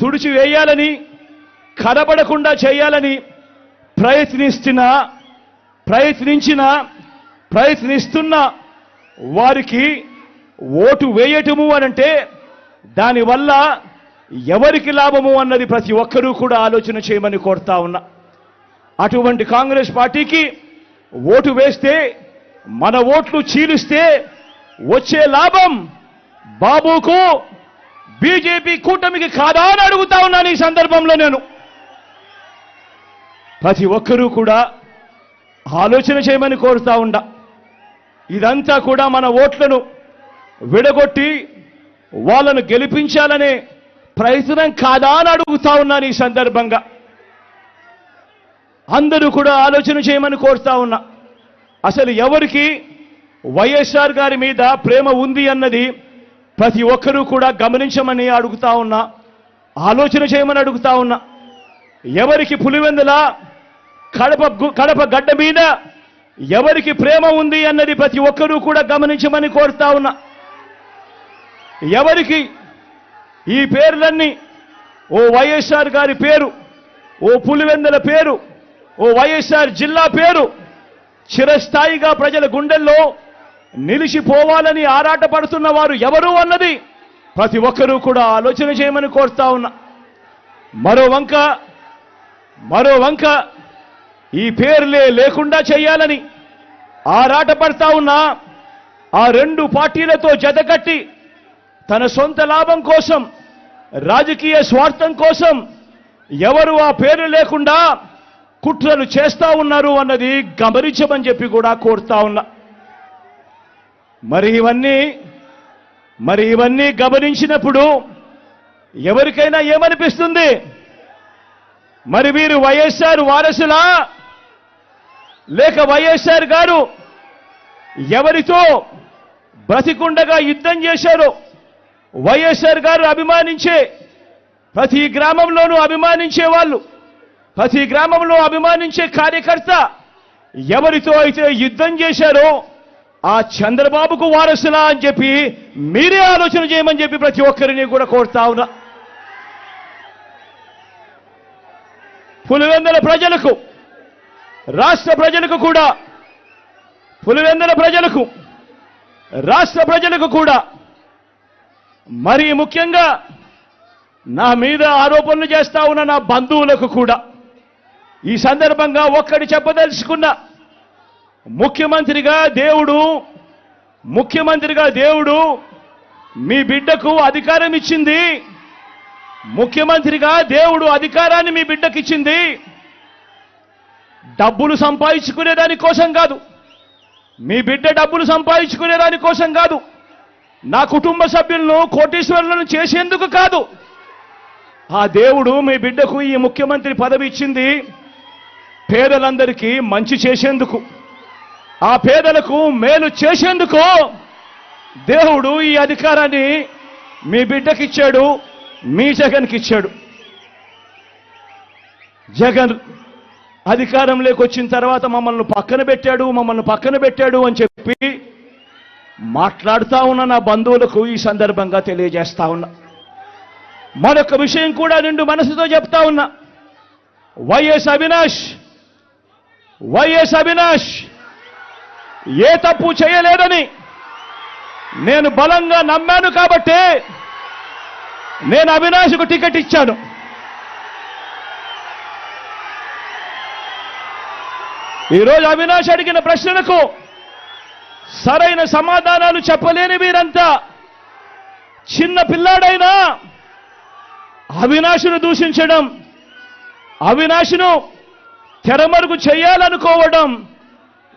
తుడిచి వేయాలని కనబడకుండా చేయాలని ప్రయత్నిస్తున్న ప్రయత్నించిన ప్రయత్నిస్తున్న వారికి ఓటు వేయటము అనంటే దానివల్ల ఎవరికి లాభము అన్నది ప్రతి ఒక్కరూ కూడా ఆలోచన చేయమని కోరుతా ఉన్నా. అటువంటి కాంగ్రెస్ పార్టీకి ఓటు వేస్తే మన ఓట్లు చీలిస్తే వచ్చే లాభం బాబుకు బీజేపీ కూటమికి కాదా అని అడుగుతా ఉన్నాను ఈ సందర్భంలో నేను. ప్రతి ఒక్కరూ కూడా ఆలోచన చేయమని కోరుతా ఉండా. ఇదంతా కూడా మన ఓట్లను విడగొట్టి వాళ్ళను గెలిపించాలనే ప్రయత్నం కాదా అని అడుగుతా ఉన్నాను ఈ సందర్భంగా. అందరూ కూడా ఆలోచన చేయమని కోరుతా ఉన్నా. అసలు ఎవరికి వైఎస్ఆర్ గారి మీద ప్రేమ ఉంది అన్నది ప్రతి ఒక్కరూ కూడా గమనించమని అడుగుతా ఉన్నా ఆలోచన చేయమని అడుగుతా ఉన్నా. ఎవరికి పులివెందుల కడప కడప గడ్డ మీద ఎవరికి ప్రేమ ఉంది అన్నది ప్రతి ఒక్కరూ కూడా గమనించమని కోరుతా ఉన్నా. ఎవరికి ఈ పేర్లన్నీ ఓ వైఎస్ఆర్ గారి పేరు ఓ పులివెందుల పేరు ఓ వైఎస్ఆర్ జిల్లా పేరు చిరస్థాయిగా ప్రజల గుండెల్లో నిలిచిపోవాలని ఆరాటపడుతున్న వారు ఎవరు అన్నది ప్రతి ఒక్కరూ కూడా ఆలోచన చేయమని కోరుతా ఉన్నా. మరో వంక మరో వంక ఈ పేర్లే లేకుండా చేయాలని ఆరాటపడతా ఉన్నా. ఆ రెండు పార్టీలతో జతకట్టి తన సొంత లాభం కోసం రాజకీయ స్వార్థం కోసం ఎవరు ఆ పేరు లేకుండా కుట్రలు చేస్తా ఉన్నారు అన్నది గమనించమని చెప్పి కూడా కోరుతా ఉన్నా. మరి ఇవన్నీ మరి ఇవన్నీ గమనించినప్పుడు ఎవరికైనా ఏమనిపిస్తుంది? మరి వీరు వైఎస్ఆర్ వారసులా? లేక వైఎస్ఆర్ గారు ఎవరితో బ్రతికుండగా యుద్ధం చేశారో? వైఎస్ఆర్ గారు అభిమానించే ప్రతి గ్రామంలోనూ అభిమానించే వాళ్ళు ప్రతి గ్రామంలో అభిమానించే కార్యకర్త ఎవరితో అయితే యుద్ధం చేశారో ఆ చంద్రబాబుకు వారసులా అని చెప్పి మీరే ఆలోచన చేయమని చెప్పి ప్రతి ఒక్కరిని కూడా కోరుతా ఉన్నా. పులివెందల ప్రజలకు రాష్ట్ర ప్రజలకు కూడా పులివెందల ప్రజలకు రాష్ట్ర ప్రజలకు కూడా మరీ ముఖ్యంగా నా మీద ఆరోపణలు చేస్తా ఉన్న నా బంధువులకు కూడా ఈ సందర్భంగా ఒక్కటి చెప్పదలుచుకున్నా. ముఖ్యమంత్రిగా దేవుడు ముఖ్యమంత్రిగా దేవుడు మీ బిడ్డకు అధికారం ఇచ్చింది. ముఖ్యమంత్రిగా దేవుడు అధికారాన్ని మీ బిడ్డకి ఇచ్చింది. డబ్బులు సంపాదించుకునే దాని కోసం కాదు. మీ బిడ్డ డబ్బులు సంపాదించుకునే దాని కోసం కాదు. నా కుటుంబ సభ్యులను కోటీశ్వరులను చేసేందుకు కాదు. ఆ దేవుడు మీ బిడ్డకు ఈ ముఖ్యమంత్రి పదవి ఇచ్చింది. పేదలందరికీ మంచి చేసేందుకు. ఆ పేదలకు మేలు చేసేందుకు దేవుడు ఈ అధికారాన్ని మీ బిడ్డకిచ్చాడు మీ జగన్కి ఇచ్చాడు. జగన్ అధికారంలోకి వచ్చిన తర్వాత మమ్మల్ని పక్కన పెట్టాడు మమ్మల్ని పక్కన పెట్టాడు అని చెప్పి మాట్లాడుతూ ఉన్న నా బంధువులకు ఈ సందర్భంగా తెలియజేస్తా ఉన్నా. మరొక విషయం కూడా నిండు మనసుతో చెప్తా ఉన్నా. వైఎస్ అవినాష్ వైఎస్ అవినాష్ ఏ తప్పు చేయలేదని నేను బలంగా నమ్మాను కాబట్టే నేను అవినాష్కు టికెట్ ఇచ్చాను. ఈరోజు అవినాష్ అడిగిన ప్రశ్నలకు సరైన సమాధానాలు చెప్పలేని వీరంతా చిన్న పిల్లాడైనా అవినాశును దూషించడం అవినాశును తెరమరుగు చేయాలనుకోవడం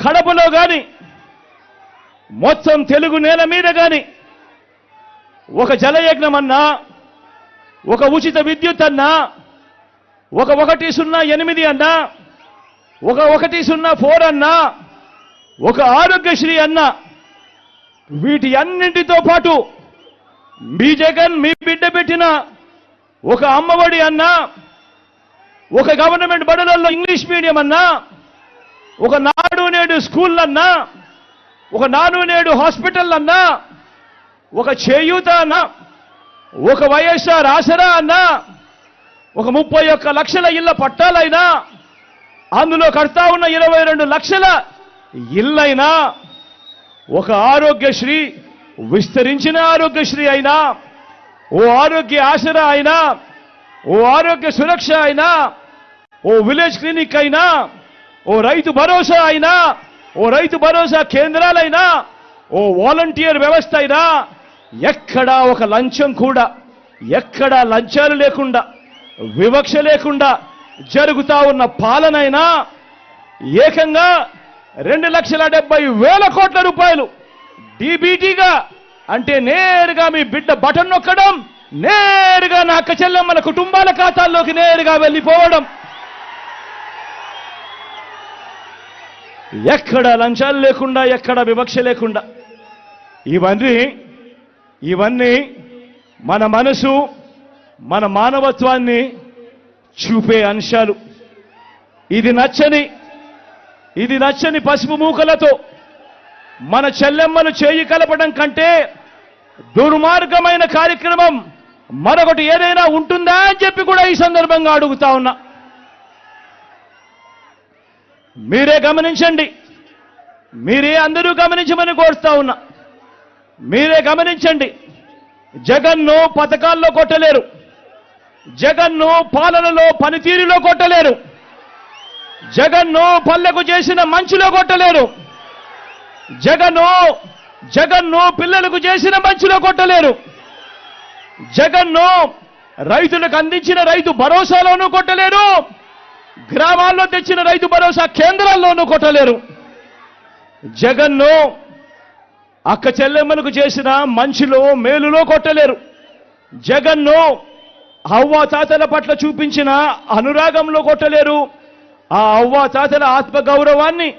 కడపలో కానీ మొత్తం తెలుగు నేల మీద కానీ ఒక జలయజ్ఞం అన్నా ఒక ఉచిత విద్యుత్ అన్నా ఒక ఒకటి సున్నా ఎనిమిది అన్నా ఒక ఒకటి సున్నా ఫోర్ అన్నా ఒక ఆరోగ్యశ్రీ అన్నా వీటి అన్నింటితో పాటు మీ జగన్ మీ బిడ్డ పెట్టిన ఒక అమ్మఒడి అన్నా ఒక గవర్నమెంట్ బడులలో ఇంగ్లీష్ మీడియం అన్నా ఒక నా నేడు స్కూల్ అన్నా ఒక నాను నేడు హాస్పిటల్ అన్నా ఒక చేయూత అన్నా ఒక వైఎస్ఆర్ ఆసరా అన్నా ఒక ముప్పై ఒక్క లక్షల ఇళ్ళ పట్టాలైనా అందులో కడతా ఉన్న ఇరవై రెండు లక్షల ఇల్లైనా ఒక ఆరోగ్యశ్రీ విస్తరించిన ఆరోగ్యశ్రీ అయినా ఓ ఆరోగ్య ఆసరా అయినా ఓ ఆరోగ్య సురక్ష అయినా ఓ విలేజ్ క్లినిక్ అయినా ఓ రైతు భరోసా అయినా ఓ రైతు భరోసా కేంద్రాలైనా ఓ వాలంటీర్ వ్యవస్థ అయినా ఎక్కడా ఒక లంచం కూడా ఎక్కడా లంచాలు లేకుండా వివక్ష లేకుండా జరుగుతా ఉన్న పాలనైనా ఏకంగా రెండు లక్షల డెబ్బై వేల కోట్ల రూపాయలు డీబీటీగా అంటే నేరుగా మీ బిడ్డ బటన్ నొక్కడం నేరుగా నా అక్క చెల్లెమ్మల కుటుంబాల ఖాతాల్లోకి నేరుగా వెళ్ళిపోవడం. ఎక్కడ లంచాలు లేకుండా ఎక్కడ వివక్ష లేకుండా. ఇవన్నీ ఇవన్నీ మన మనసు మన మానవత్వాన్ని చూపే అంశాలు. ఇది నచ్చని ఇది నచ్చని పసుపు మూకలతో మన చెల్లెమ్మలు చేయి కలపడం కంటే దుర్మార్గమైన కార్యక్రమం మరొకటి ఏదైనా ఉంటుందా అని చెప్పి కూడా ఈ సందర్భంగా అడుగుతా ఉన్నా. మీరే గమనించండి. మీరే అందరూ గమనించమని కోరుతా ఉన్నా. మీరే గమనించండి. జగన్ను పథకాల్లో కొట్టలేరు. జగన్ను పాలనలో పనితీరులో కొట్టలేరు. జగన్ను పల్లెకు చేసిన మంచిలో కొట్టలేరు. జగను జగన్ను పిల్లలకు చేసిన మంచిలో కొట్టలేరు. జగన్ను రైతులకు అందించిన రైతు భరోసాలోనూ కొట్టలేరు. గ్రామాల్లో తెచ్చిన రైతు భరోసా కేంద్రాల్లోనూ కొట్టలేరు. జగన్ను అక్క చెల్లెమ్మలకు చేసిన మంచిలో మేలులో కొట్టలేరు. జగన్ను అవ్వ తాతల పట్ల చూపించిన అనురాగంలో కొట్టలేరు. ఆ అవ్వ తాతల ఆత్మగౌరవాన్ని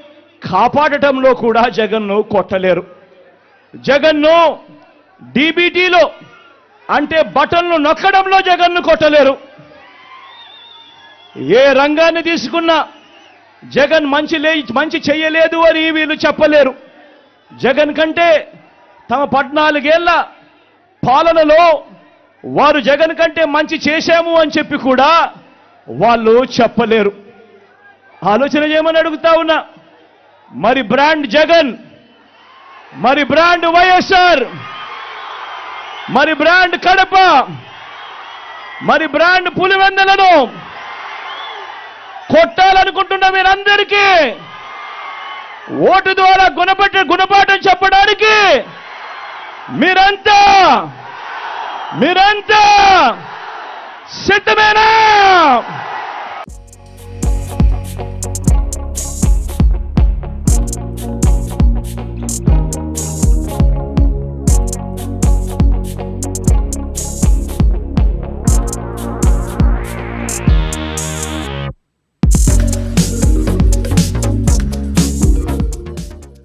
కాపాడటంలో కూడా జగన్ను కొట్టలేరు. జగన్ను డీబీటీలో అంటే బటన్లు నొక్కడంలో జగన్ను కొట్టలేరు. ఏ రంగాన్ని తీసుకున్నా జగన్ మంచి లే మంచి చెయ్యలేదు అని వీళ్ళు చెప్పలేరు. జగన్ కంటే తమ పద్నాలుగేళ్ళ పాలనలో వారు జగన్ కంటే మంచి చేశాము అని చెప్పి కూడా వాళ్ళు చెప్పలేరు. ఆలోచన చేయమని అడుగుతా ఉన్నా. మరి బ్రాండ్ జగన్ మరి బ్రాండ్ వైఎస్ఆర్ మరి బ్రాండ్ కడప మరి బ్రాండ్ పులివెందలను కొట్టాలనుకుంటున్న మీరందరికీ ఓటు ద్వారా గుణపట్ట గుణపాఠం చెప్పడానికి మీరంతా మీరంతా సిద్ధమేనా?